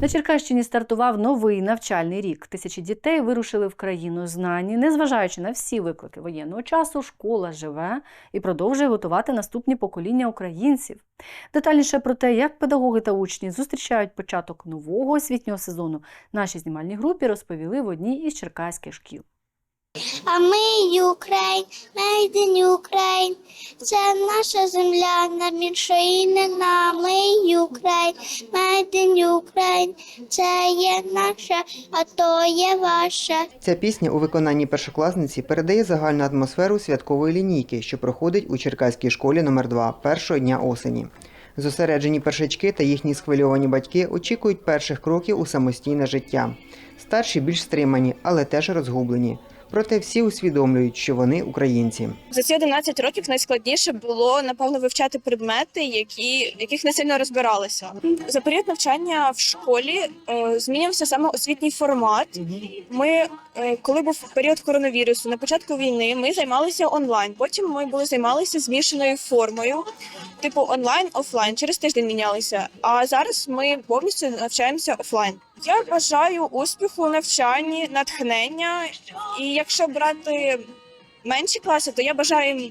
На Черкащині стартував новий навчальний рік. Тисячі дітей вирушили в країну знані. Незважаючи на всі виклики воєнного часу, школа живе і продовжує готувати наступні покоління українців. Детальніше про те, як педагоги та учні зустрічають початок нового освітнього сезону, нашій знімальній групі розповіли в одній із черкаських шкіл. А ми Україн, in Ukraine. Це наша земля, нам іншої не на. Ми Україн, made in. Це є наша, а то є ваша. Ця пісня у виконанні першокласниці передає загальну атмосферу святкової лінійки, що проходить у Черкаській школі номер 2 першого дня осені. Зосереджені першачки та їхні схвильовані батьки очікують перших кроків у самостійне життя. Старші більш стримані, але теж розгублені. Проте всі усвідомлюють, що вони українці. За ці 11 років найскладніше було напевно вивчати предмети, які в яких не сильно розбиралися. За період навчання в школі е, змінився саме освітній формат. Ми, е, коли був період коронавірусу, на початку війни ми займалися онлайн. Потім ми були займалися змішаною формою, типу онлайн, офлайн. Через тиждень мінялися. А зараз ми повністю навчаємося офлайн. Я бажаю успіху у навчанні, натхнення. І якщо брати менші класи, то я бажаю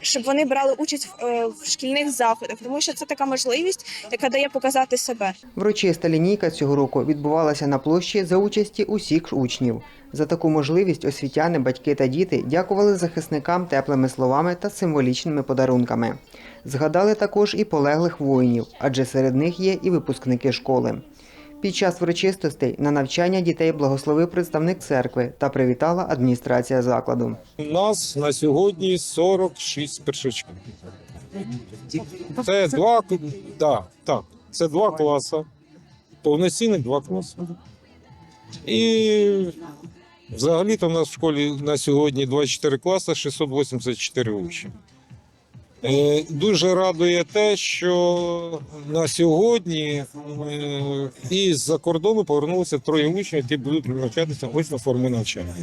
щоб вони брали участь в, е, в шкільних заходах, тому що це така можливість, яка дає показати себе. Врочиста лінійка цього року відбувалася на площі за участі усіх учнів. За таку можливість освітяни, батьки та діти дякували захисникам теплими словами та символічними подарунками. Згадали також і полеглих воїнів, адже серед них є і випускники школи. Під час врочистостей на навчання дітей благословив представник церкви та привітала адміністрація закладу. У нас на сьогодні 46 першачків. Це два, да, так, це два класи. Повноцінних два класи. І взагалі-то в нас в школі на сьогодні 24 класи, 684 учні. Е, Дуже радує те, що на сьогодні е, із-за кордону повернулося троє учнів, які будуть навчатися ось на формі навчання.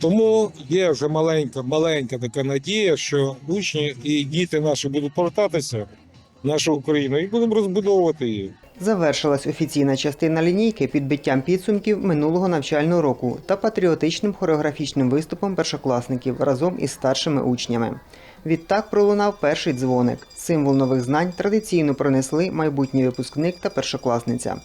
Тому є вже маленька, маленька така надія, що учні і діти наші будуть повертатися в нашу Україну і будемо розбудовувати її. Завершилась офіційна частина лінійки підбиттям підсумків минулого навчального року та патріотичним хореографічним виступом першокласників разом із старшими учнями. Відтак пролунав перший дзвоник. Символ нових знань традиційно пронесли майбутній випускник та першокласниця.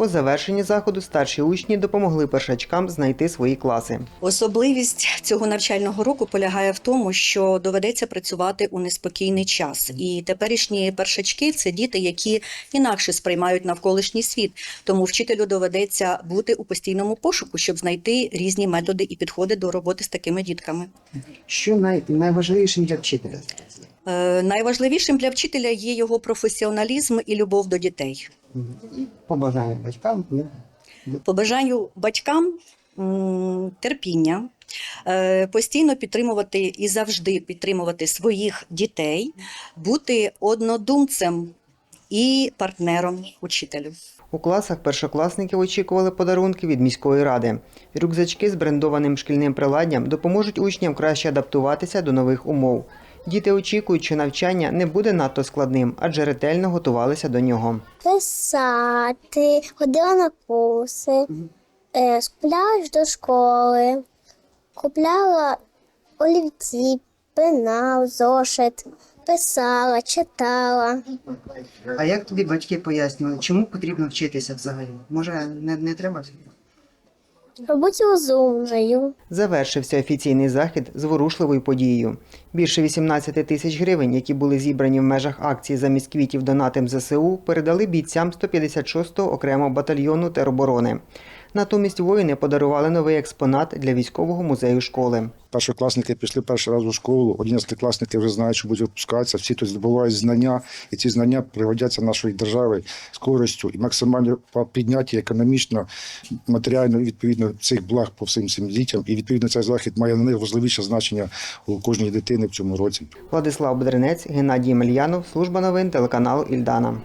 По завершенні заходу старші учні допомогли першачкам знайти свої класи. Особливість цього навчального року полягає в тому, що доведеться працювати у неспокійний час. І теперішні першачки це діти, які інакше сприймають навколишній світ. Тому вчителю доведеться бути у постійному пошуку, щоб знайти різні методи і підходи до роботи з такими дітками. Що най... найважливішим для вчителя? Е, найважливішим для вчителя є його професіоналізм і любов до дітей. Побажаю батькам. Побажаю батькам терпіння, е, постійно підтримувати і завжди підтримувати своїх дітей, бути однодумцем і партнером учителю. У класах першокласників очікували подарунки від міської ради. Рюкзачки з брендованим шкільним приладдям допоможуть учням краще адаптуватися до нових умов. Діти очікують, що навчання не буде надто складним, адже ретельно готувалися до нього. Писати, ходила на курси, е, скупляла до школи, купляла олівці, пенал, зошит, писала, читала. А як тобі батьки пояснювали, чому потрібно вчитися взагалі? Може, не, не треба? Бути розумною. Завершився офіційний захід зворушливою подією. Більше 18 тисяч гривень, які були зібрані в межах акції замість квітів донатим ЗСУ, передали бійцям 156-го окремого батальйону тероборони. Натомість воїни подарували новий експонат для військового музею школи. Першокласники пішли перший раз у школу, одинадцятикласники вже знають, що будуть випускатися, всі тут здобувають знання, і ці знання пригодяться нашої держави з користю і максимально підняті економічно, матеріально і відповідно цих благ по всім цим дітям. І відповідно цей захід має на них важливіше значення у кожній дитини в цьому році. Владислав Бедренець, Геннадій Мельянов, служба новин телеканалу Ільдана.